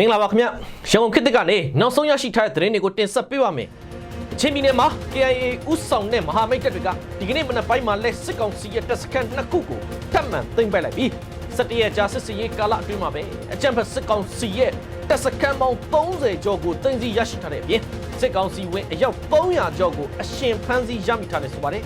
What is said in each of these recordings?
မင်္ဂလာပါခင်ဗျရန်ကုန်ခေတ်သစ်ကနေနောက်ဆုံးရရှိထားတဲ့သတင်းတွေကိုတင်ဆက်ပေးပါမယ်ချင်းပြည်နယ်မှာ KIA ဥဆောင်တဲ့မဟာမိတ်တပ်တွေကဒီကနေ့မနက်ပိုင်းမှာလက်စစ်ကောင်စီရဲ့တပ်စခန်းနှစ်ခုကိုထပ်မံသိမ်းပိုက်လိုက်ပြီး17ရက်ကြာစစ်စီရေးကာလအတွင်းမှာပဲအကြံဖက်စစ်ကောင်စီရဲ့တပ်စခန်းပေါင်း30ကျော်ကိုသိမ်းဆည်းရရှိထားတဲ့အပြင်စစ်ကောင်စီဝင်အယောက်300ကျော်ကိုအရှင်ဖမ်းဆီးရမိထားတယ်ဆိုပါတယ်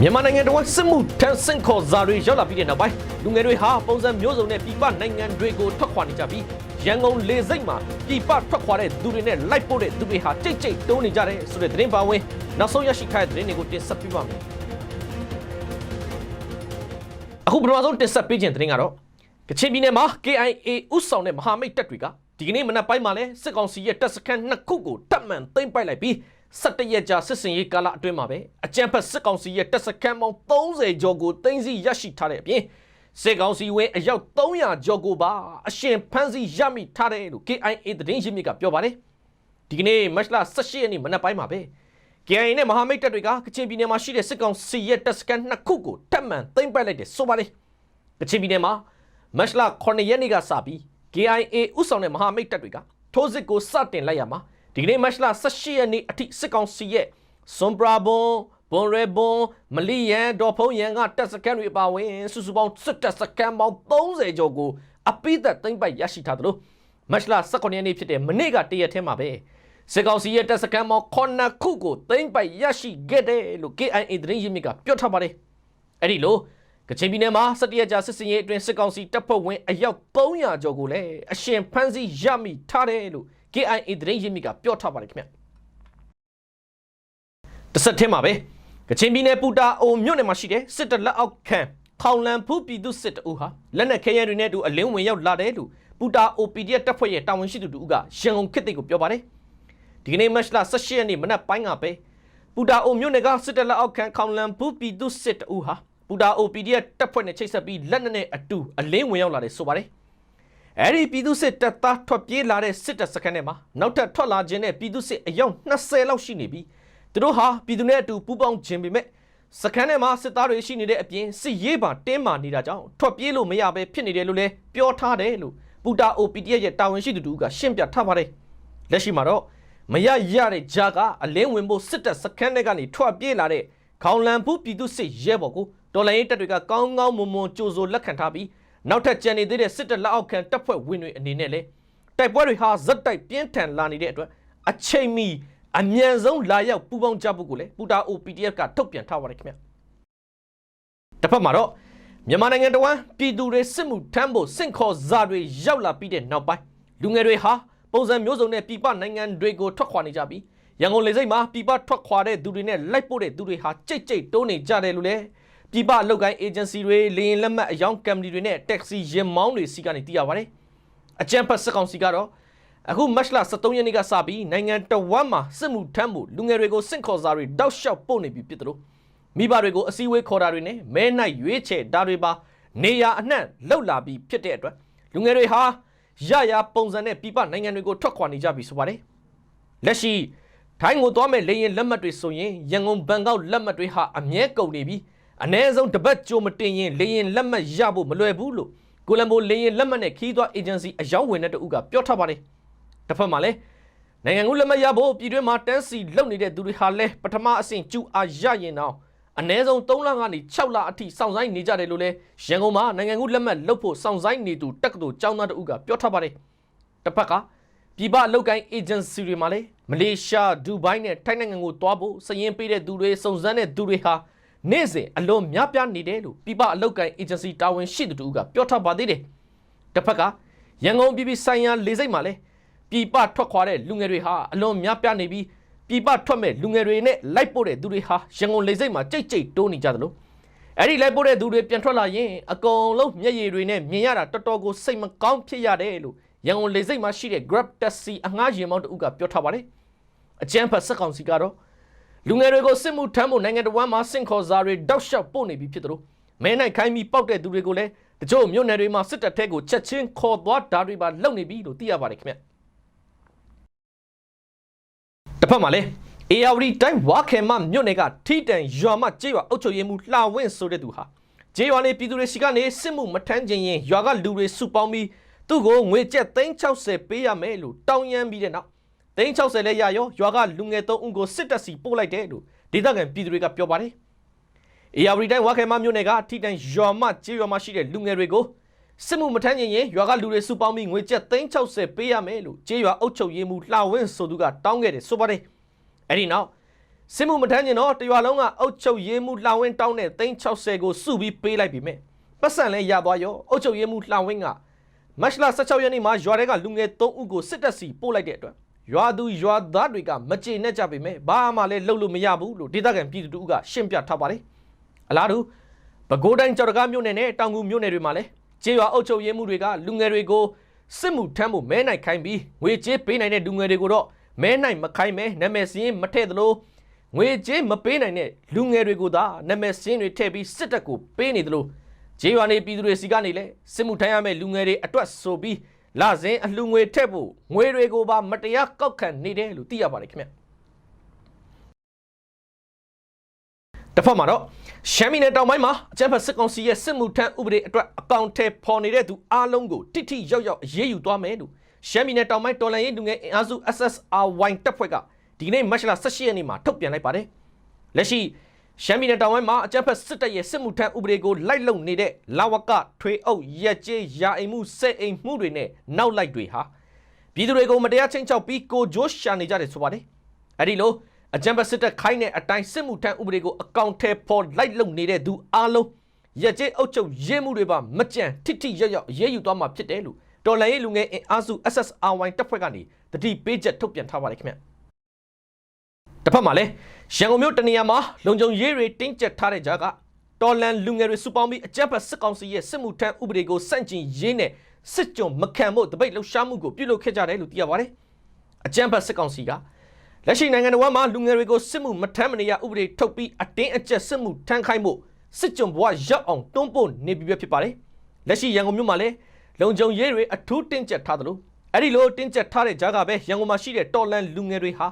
မြန်မာနိုင်ငံတော်စစ်မှုထမ်းဆင့်ခေါ်စာတွေရောက်လာပြီးတဲ့နောက်ပိုင်း လူငယ်တွေဟာပုံစံမျိုးစုံနဲ့ပြည်ပနိုင်ငံတွေကိုထွက်ခွာနေကြပြီးရန်ကုန်လေဆိပ်မှာပြည်ပထွက်ခွာတဲ့သူတွေနဲ့လိုက်ပို့တဲ့သူတွေဟာကြိတ်ကြိတ်တိုးနေကြတယ်ဆိုတဲ့သတင်းပါဝင်နောက်ဆုံးရရှိထားတဲ့သတင်းတွေကိုတင်ဆက်ပေးပါမယ်အခုပထမဆုံးတင်ဆက်ပေးခြင်းသတင်းကတော့ကချင်ပြည်နယ်မှာ KIA ဥဆောင်တဲ့မဟာမိတ်တပ်တွေကဒီကနေ့မနက်ပိုင်းမှာလဲစစ်ကောင်စီရဲ့တပ်စခန်းနှစ်ခုကိုတပ်မှန်သိမ်းပိုက်လိုက်ပြီး17ရက်ကြာစစ်စင်ရေးကာလအတွင်းမှာပဲအကြမ်းဖက်စစ်ကောင်စီရဲ့တပ်စခန်းပေါင်း30ကျော်ကိုသိမ်းဆည်းရရှိထားတဲ့အပြင် စစ်ကောင်စီဝင်အယောက်300ကျော်ကိုပါအရှင်ဖမ်းဆီးရမိထားတယ်လို့ KIA သတင်းရင်းမြစ်ကပြောပါတယ်ဒီကနေ့မတ်လ18ရက်နေ့မနက်ပိုင်းမှာပဲ KIA နဲ့မဟာမိတ်တပ်တွေကကချင်ပြည်နယ်မှာရှိတဲ့စစ်ကောင်စီရဲ့တပ်စခန်းနှစ်ခုကိုတပ်မှန်သိမ်းပိုက်လိုက်တယ်ဆိုပါတယ်ကချင်ပြည်နယ်မှာမတ်လ9ရက်နေ့ကစပြီး KIA ဥဆောင်တဲ့မဟာမိတ်တပ်တွေကထိုးစစ်ကိုစတင်လိုက်ရမှာဒီကနေ့မတ်လ18ရက်နေ့အထိစစ်ကောင်စီရဲ့စွန်ပရာဘွန် ဘွန်ရဲဘွန်မလီယန်ဒေါ်ဖုံးရန်ကတပ်စခန်းတွေအပါအဝင်စုစုပေါင်းစစ်တပ်စခန်းပေါင်း30ကျော်ကိုအပိသက်သိမ်းပိုက်ရရှိထားသလိုမတ်လ19ရက်နေ့ဖြစ်တဲ့မနေ့ကတရက်ထဲမှာပဲစစ်ကောင်စီရဲ့တပ်စခန်းပေါင်း9ခုကိုသိမ်းပိုက်ရရှိခဲ့တယ်လို့ KIA သတင်းရင်းမြစ်ကပြောထားပါတယ်အဲ့ဒီလိုကချင်ပြည်နယ်မှာစတရကြာစစ်စင်ရေးအတွင်းစစ်ကောင်စီတပ်ဖွဲ့ဝင်အယောက်300ကျော်ကိုလည်းအရှင်ဖမ်းဆီးရမိထားတယ်လို့ KIA သတင်းရင်းမြစ်ကပြောထားပါတယ်ခင်ဗျတစ်ဆက်တည်းမှာပဲ ကချင်ပြည်နယ်ပူတာအိုမြို့နယ်မှာရှိတဲ့စစ်တပ်လက်အောက်ခံခေါင်လန်ဖူးပြည်သူစစ်တအူဟာလက်နက်ခဲယမ်းတွေနဲ့အတူအလင်းဝင်ရောက်လာတယ်လို့ပူတာအို PDF တပ်ဖွဲ့ရဲ့တာဝန်ရှိသူတူကရန်ကုန်ခေတ်သိက်ကိုပြောပါတယ်ဒီကနေ့မတ်လ18ရက်နေ့မနက်ပိုင်းကပဲပူတာအိုမြို့နယ်ကစစ်တပ်လက်အောက်ခံခေါင်လန်ဖူးပြည်သူစစ်တအူဟာပူတာအို PDF တပ်ဖွဲ့နဲ့ချိတ်ဆက်ပြီးလက်နက်နဲ့အတူအလင်းဝင်ရောက်လာတယ်ဆိုပါတယ်အဲ့ဒီပြည်သူစစ်တပ်သားထွက်ပြေးလာတဲ့စစ်တပ်စခန်းထဲမှာနောက်ထပ်ထွက်လာခြင်းနဲ့ပြည်သူစစ်အယောက်20လောက်ရှိနေပြီး သူတို့ဟာပြည်သူနဲ့အတူပူးပေါင်းခြင်းပေမဲ့စခန်းထဲမှာစစ်သားတွေရှိနေတဲ့အပြင်စစ်ရေးပါတင်းမာနေတာကြောင့်ထွက်ပြေးလို့မရဘဲဖြစ်နေတယ်လို့လည်းပြောထားတယ်လို့ပူတာ OPDF ရဲ့တာဝန်ရှိသူတူကရှင်းပြထားပါတယ်လက်ရှိမှာတော့မရရတဲ့ဂျာကအလင်းဝင်ဖို့စစ်တပ်စခန်းထဲကနေထွက်ပြေးလာတဲ့ခေါင်လန်ဘူးပြည်သူစစ်ရဲဘော်ကိုတော်လိုင်းရေးတပ်တွေကကောင်းကောင်းမွန်မွန်ကြိုဆိုလက်ခံထားပြီးနောက်ထပ်ကြံနေသေးတဲ့စစ်တပ်လက်အောက်ခံတပ်ဖွဲ့ဝင်တွေအနေနဲ့လည်းတိုက်ပွဲတွေဟာဇက်တိုက်ပြင်းထန်လာနေတဲ့အတွက်အချိန်မီ အမြန်ဆုံးလာရောက်ပူးပေါင်းကြဖို့ကိုလည်းပူတာ OPDF ကထုတ်ပြန်ထားပါတယ်ခင်ဗျတစ်ဖက်မှာတော့မြန်မာနိုင်ငံတော်ဝန်ပြည်သူတွေစစ်မှုထမ်းဖို့စင့်ခေါ်စာတွေရောက်လာပြီးတဲ့နောက်ပိုင်းလူငယ်တွေဟာပုံစံမျိုးစုံနဲ့ပြည်ပနိုင်ငံတွေကိုထွက်ခွာနေကြပြီးရန်ကုန်လေဆိပ်မှာပြည်ပထွက်ခွာတဲ့သူတွေနဲ့လိုက်ပို့တဲ့သူတွေဟာကြိတ်ကြိတ်တိုးနေကြတယ်လို့လည်းပြည်ပအလုပ်ကိုင်း agency တွေလေရင်လက်မှတ်အယောင်ကမ်ပဏီတွေနဲ့ taxi ရင်မောင်းတွေစီကနေသိရပါတယ်အကြံဖတ်စစ်ကောင်စီကတော့ အခုမတ်လ23ရက်နေ့ကစပြီးနိုင်ငံတော်ဝန်မှာစစ်မှုထမ်းမှုလူငယ်တွေကိုစင့်ခေါ်စာတွေတောက်လျှောက်ပို့နေပြီဖြစ်တယ်လို့မိဘတွေကိုအစည်းအဝေးခေါ်တာတွေနဲ့မဲနိုင်ရွေးချယ်တာတွေပါနေရအနှံ့လှုပ်လာပြီးဖြစ်တဲ့အတွက်လူငယ်တွေဟာရရပုံစံနဲ့ပြည်ပနိုင်ငံတွေကိုထွက်ခွာနေကြပြီဆိုပါတယ်လက်ရှိထိုင်းကိုသွားမဲ့လေရင်လက်မှတ်တွေဆိုရင်ရန်ကုန်ဘန်ကောက်လက်မှတ်တွေဟာအမြဲကုန်နေပြီးအ ਨੇ ဆုံးတစ်ပတ်ကြိုမတင်ရင်လေရင်လက်မှတ်ရဖို့မလွယ်ဘူးလို့ကိုလံဘိုလေရင်လက်မှတ်နဲ့ခီးသွွားအေဂျင်စီအယောင်းဝင်တဲ့တူကပြောထားပါတယ် တစ်ဖက်မှာလည်းနိုင်ငံကူးလက်မှတ်ရဖို့ပြည်တွင်းမှာတန်းစီလုပ်နေတဲ့သူတွေဟာလည်းပထမအဆင့်ကျူအားရရင်တော့အ ਨੇ ဆုံး3လကနေ6လအထိစောင့်ဆိုင်နေကြတယ်လို့လည်းရန်ကုန်မှာနိုင်ငံကူးလက်မှတ်လုပ်ဖို့စောင့်ဆိုင်နေသူတက္ကသိုလ်ကျောင်းသားတူကပြောထားပါတယ်တစ်ဖက်ကပြည်ပအလုပ်ကိုင်းအေဂျင်စီတွေမှာလည်းမလေးရှားဒူဘိုင်းနဲ့ထိုင်းနိုင်ငံကိုသွားဖို့စရင်ပေးတဲ့သူတွေစုံစမ်းတဲ့သူတွေဟာနေ့စဉ်အလွန်များပြားနေတယ်လို့ပြည်ပအလုပ်ကိုင်းအေဂျင်စီတာဝန်ရှိသူတူကပြောထားပါသေးတယ်တစ်ဖက်ကရန်ကုန်ပြည်ပြည်ဆိုင်ရာလေဆိပ်မှာလည်း ပြည်ပထွက်ခွာတဲ့လူငယ်တွေဟာအလွန်များပြားနေပြီးပြည်ပထွက်မဲ့လူငယ်တွေနဲ့လိုက်ပို့တဲ့သူတွေဟာရန်ကုန်လေဆိပ်မှာကြိတ်ကြိတ်တိုးနေကြတယ်လို့အဲ့ဒီလိုက်ပို့တဲ့သူတွေပြန်ထွက်လာရင်အကုန်လုံးမျက်ရည်တွေနဲ့မြင်ရတာတော်တော်ကိုစိတ်မကောင်းဖြစ်ရတယ်လို့ရန်ကုန်လေဆိပ်မှာရှိတဲ့ Grab Taxi အငှားယာဉ်မောင်းတဦးကပြောထားပါတယ်အကျန်းဖတ်စက်ကောင်စီကတော့လူငယ်တွေကိုစစ်မှုထမ်းဖို့နိုင်ငံတော်ဝန်မှာစင့်ခေါ်စာတွေတောက်လျှောက်ပို့နေပြီဖြစ်တယ်လို့မဲနိုင်ခိုင်းပြီးပောက်တဲ့သူတွေကိုလည်းတချို့မြို့နယ်တွေမှာစစ်တပ်ထဲကိုချက်ချင်းခေါ်သွားတာတွေပါလုပ်နေပြီလို့သိရပါတယ်ခင်ဗျ တစ်ဖက်မှာလည်းအေယာဝတီတိုင်းဝါခေမမြို့နယ်ကထိတန်ရွာမကျေးရွာအုပ်ချုပ်ရေးမှူးလှဝင်းဆိုတဲ့သူဟာကျေးရွာနေပြည်သူတွေစီကနေစစ်မှုမထမ်းခြင်းရင်ရွာကလူတွေစုပေါင်းပြီးသူ့ကိုငွေကျပ်360ပေးရမယ်လို့တောင်းရမ်းပြီးတဲ့နောက်360လဲရရောရွာကလူငယ်3ဦးကိုစစ်တပ်စီပို့လိုက်တယ်လို့ဒေသခံပြည်သူတွေကပြောပါတယ်။အေယာဝတီတိုင်းဝါခဲမမြို့နယ်ကထိတန်ရွာမကျေးရွာမှာရှိတဲ့လူငယ်တွေကို စစ်မှုမထမ်းခြင်းရင်ရွာကလူတွေစုပေါင်းပြီးငွေကျပ်360ပေးရမယ်လို့ကျေးရွာအုပ်ချုပ်ရေးမှူးလှဝင်းဆိုသူကတောင်းခဲ့တယ်ဆိုပါတယ်။အဲ့ဒီနောက်စစ်မှုမထမ်းခြင်းတော့တရွာလုံးကအုပ်ချုပ်ရေးမှူးလှဝင်းတောင်းတဲ့360ကိုစုပြီးပေးလိုက်ပြီမဲ့ပတ်စံလဲရသွားရောအုပ်ချုပ်ရေးမှူးလှဝင်းကမတ်လ16ရက်နေ့မှာရွာတွေကလူငယ်3ဦးကိုစစ်တပ်စီပို့လိုက်တဲ့အတွက်ရွာသူရွာသားတွေကမကြေနဲ့ကြပေမဲ့ဘာမှလည်းလုပ်လို့မရဘူးလို့ဒေသခံပြည်သူတို့ကရှင်းပြထားပါတယ်အလားတူပဲခူးတိုင်းကြောက်တကားမြို့နယ်နဲ့တောင်ကူမြို့နယ်တွေမှာလည်း ကျေးရွာအုပ်ချုပ်ရေးမှူးတွေကလူငယ်တွေကိုစစ်မှုထမ်းဖို့မဲနိုင်ခိုင်းပြီးငွေကြေးပေးနိုင်တဲ့လူငယ်တွေကိုတော့မဲနိုင်မခိုင်းမဲနာမည်စရင်းမထည့်သလိုငွေကြေးမပေးနိုင်တဲ့လူငယ်တွေကိုသာနာမည်စရင်းတွေထည့်ပြီးစစ်တပ်ကိုပေးနေသလိုကျေးရွာနေပြည်သူတွေစီကနေလည်းစစ်မှုထမ်းရမယ့်လူငယ်တွေအတွက်ဆိုပြီးလာစဉ်အလှငွေထည့်ဖို့ငွေတွေကိုပါမတရားကောက်ခံနေတယ်လို့သိရပါတယ်ခင်ဗျ တစ်ဖက်မှာတော့ရှမ်းပြည်နယ်တောင်ပိုင်းမှာအကြမ်းဖက်စစ်ကောင်စီရဲ့စစ်မှုထမ်းဥပဒေအတွက်အကောင့်ထဲပေါ်နေတဲ့သူအားလုံးကိုတိတိယောက်ယောက်အရေးယူသွားမယ်လို့ရှမ်းပြည်နယ်တောင်ပိုင်းတော်လှန်ရေးလူငယ်အင်အားစု SSRY တပ်ဖွဲ့ကဒီကနေ့မတ်လ18ရက်နေ့မှာထုတ်ပြန်လိုက်ပါတယ်။လက်ရှိရှမ်းပြည်နယ်တောင်ပိုင်းမှာအကြမ်းဖက်စစ်တပ်ရဲ့စစ်မှုထမ်းဥပဒေကိုလိုက်လုံနေတဲ့လာဝကထွေအုပ်ရက်ကျေးယာအိမ်မှုစဲအိမ်မှုတွေနဲ့နောက်လိုက်တွေဟာပြည်သူတွေကိုမတရားချင်းချောက်ပြီးကိုဂျိုးရှာနေကြတယ်ဆိုပါတယ်။အဲဒီလို အကြံပတ်စစ်တပ်ခိုင်းတဲ့အတိုင်းစစ်မှုထမ်းဥပဒေကိုအကောင့်ထဲပေါ်လိုက်လုံနေတဲ့သူအားလုံးရက်ကျေးအုပ်ချုပ်ရေးမှုတွေပါမကြံထိထိရောက်ရောက်ရေးယူသွားမှာဖြစ်တယ်လို့တော်လှန်ရေးလူငယ်အင်အားစု SSRY တပ်ဖွဲ့ကနေတတိပေးချက်ထုတ်ပြန်ထားပါတယ်ခင်ဗျတစ်ဖက်မှာလည်းရန်ကုန်မြို့တနေရာမှာလုံခြုံရေးတွေတင်းကျပ်ထားတဲ့ကြားကတော်လန်လူငယ်တွေစုပေါင်းပြီးအကြမ်းဖက်စစ်ကောင်စီရဲ့စစ်မှုထမ်းဥပဒေကိုစန့်ကျင်ရေးနဲ့စစ်ကြုံမခံဖို့တပိတ်လှုပ်ရှားမှုကိုပြုလုပ်ခဲ့ကြတယ်လို့သိရပါတယ်အကြမ်းဖက်စစ်ကောင်စီက လက်ရှိနိုင်ငံတော်မှာလူငယ်တွေကိုစစ်မှုမထမ်းမနေရဥပဒေထုတ်ပြီးအတင်းအကျပ်စစ်မှုထမ်းခိုင်းဖို့စစ်ကြုံဘဝရောက်အောင်တွန်းပို့နေပြီပဲဖြစ်ပါတယ်လက်ရှိရန်ကုန်မြို့မှာလည်းလုံခြုံရေးတွေအထူးတင်းကျပ်ထားသလိုအဲ့ဒီလိုတင်းကျပ်ထားတဲ့ကြားကပဲရန်ကုန်မှာရှိတဲ့တော်လန်လူငယ်တွေဟာ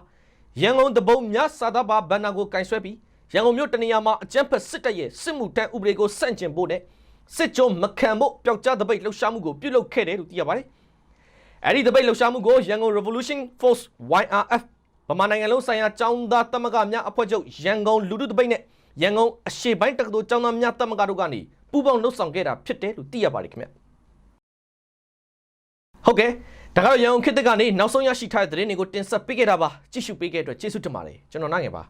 ရန်ကုန်တပုံမြစာသားပါဘန်နာကိုကင်ဆွဲပြီးရန်ကုန်မြို့တနေရာမှာအကြမ်းဖက်စစ်တပ်ရဲ့စစ်မှုထမ်းဥပဒေကိုစန့်ကျင်ဖို့နဲ့စစ်ကြုံမခံဖို့ပျောက်ကြားတပိတ်လှုပ်ရှားမှုကိုပြုလုပ်ခဲ့တယ်လို့သိရပါတယ်အဲ့ဒီတပိတ်လှုပ်ရှားမှုကိုရန်ကုန် Revolution Force YRF ဗမာနိုင်ငံလုံးဆိုင်ရာចောင်းသားတမကများအဖွဲ့ချုပ်ရန်ကုန်လူထုတပိတ်နဲ့ရန်ကုန်အရှေ့ပိုင်းတက္ကသိုလ်ចောင်းသားများတမကတို့ကနေပူးပေါင်းလှုပ်ဆောင်ခဲ့တာဖြစ်တယ်လို့သိရပါတယ်ခင်ဗျဟုတ်ကဲ့ဒါကတော့ရန်ကုန်ခေတ်သစ်ကနေနောက်ဆုံးရရှိထားတဲ့သတင်းတွေကိုတင်ဆက်ပေးခဲ့တာပါကြည့်ရှုပေးခဲ့တဲ့အတွက်ကျေးဇူးတင်ပါတယ်ကျွန်တော်နိုင်ငယ်ပါ